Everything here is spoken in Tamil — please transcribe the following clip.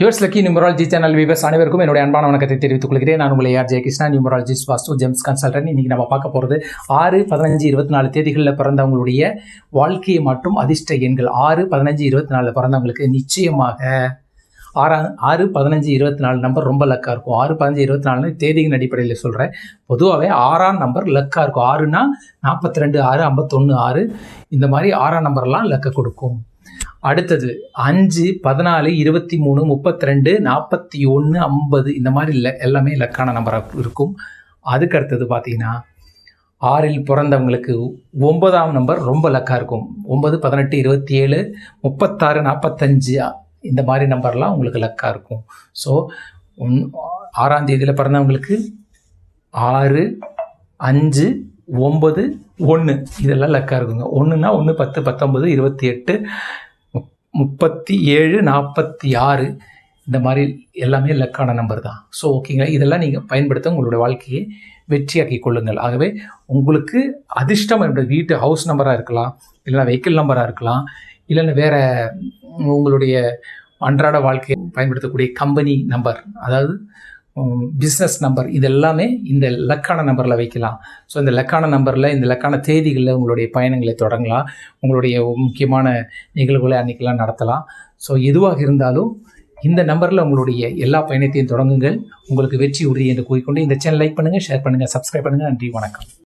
Yours lucky numerology channel viewers அனைவருக்கும் என்னுடைய அன்பான வணக்கத்தை தெரிவித்துக் கொள்கிறேன். நான் உங்களை யார் Jayakrishna numerologist vastu gems consultant இன்னைக்கு நம்ம பார்க்க போகிறது ஆறு பதினஞ்சு இருபத்தி நாலு தேதிகளில் பிறந்தவங்களுடைய வாழ்க்கையை மற்றும் அதிர்ஷ்ட எண்கள். ஆறு பதினஞ்சு இருபத்தி நாலில் பிறந்தவங்களுக்கு நிச்சயமாக ஆறா ஆறு பதினஞ்சு இருபத்தி நாலு நம்பர் ரொம்ப லக்காக இருக்கும். ஆறு பதினஞ்சு இருபத்தி நாலு தேதியின் அடிப்படையில் சொல்கிறேன் பொதுவாகவே ஆறாம் நம்பர் லக்காக இருக்கும். ஆறுனா நாற்பத்தி ரெண்டு ஆறு ஐம்பத்தொன்று ஆறு. இந்த மாதிரி ஆறாம் நம்பர்லாம் லக்க கொடுக்கும். அடுத்தது அஞ்சு பதினாலு இருபத்தி மூணு முப்பத்தி ரெண்டு நாற்பத்தி ஒன்று ஐம்பது இந்த மாதிரி இல்லை எல்லாமே லக்கான நம்பராக இருக்கும். அதுக்கு அடுத்தது பார்த்தீங்கன்னா ஆறில் பிறந்தவங்களுக்கு ஒன்பதாம் நம்பர் ரொம்ப லக்காக இருக்கும். ஒன்பது பதினெட்டு இருபத்தி ஏழு முப்பத்தாறு நாற்பத்தஞ்சு இந்த மாதிரி நம்பர்லாம் உங்களுக்கு லக்காக இருக்கும். ஸோ ஒன் ஆறாம் தேதியில் பிறந்தவங்களுக்கு ஆறு அஞ்சு ஒம்பது ஒன்று இதெல்லாம் லக்காக இருக்குங்க. ஒன்றுனா ஒன்று பத்து பத்தொம்பது இருபத்தி எட்டு முப்பத்தி ஏழு நாற்பத்தி ஆறு இந்த மாதிரி எல்லாமே இலக்கான நம்பர் தான். ஸோ ஓகேங்களா இதெல்லாம் நீங்கள் பயன்படுத்த உங்களுடைய வாழ்க்கையை வெற்றியாக்கி கொள்ளுங்கள். ஆகவே உங்களுக்கு அதிர்ஷ்டம் என்னுடைய வீட்டு ஹவுஸ் நம்பராக இருக்கலாம் இல்லைன்னா வெஹிக்கிள் நம்பராக இருக்கலாம் இல்லைன்னா வேறு உங்களுடைய அன்றாட வாழ்க்கையை பயன்படுத்தக்கூடிய கம்பெனி நம்பர் அதாவது பிஸ்னஸ் நம்பர் இது எல்லாமே இந்த லக்கான நம்பரில் வைக்கலாம். ஸோ இந்த லக்கான நம்பரில் இந்த லக்கான தேதிகளில் உங்களுடைய பயணங்களை தொடங்கலாம். உங்களுடைய முக்கியமான நிகழ்வுகளை அன்றைக்கெல்லாம் நடத்தலாம். ஸோ எதுவாக இருந்தாலும் இந்த நம்பரில் உங்களுடைய எல்லா பயணத்தையும் தொடங்குங்கள். உங்களுக்கு வெற்றி உறுதி என்று கூறிக்கொண்டு இந்த சேனல் லைக் பண்ணுங்கள் ஷேர் பண்ணுங்கள் சப்ஸ்கிரைப் பண்ணுங்கள் நன்றி வணக்கம்.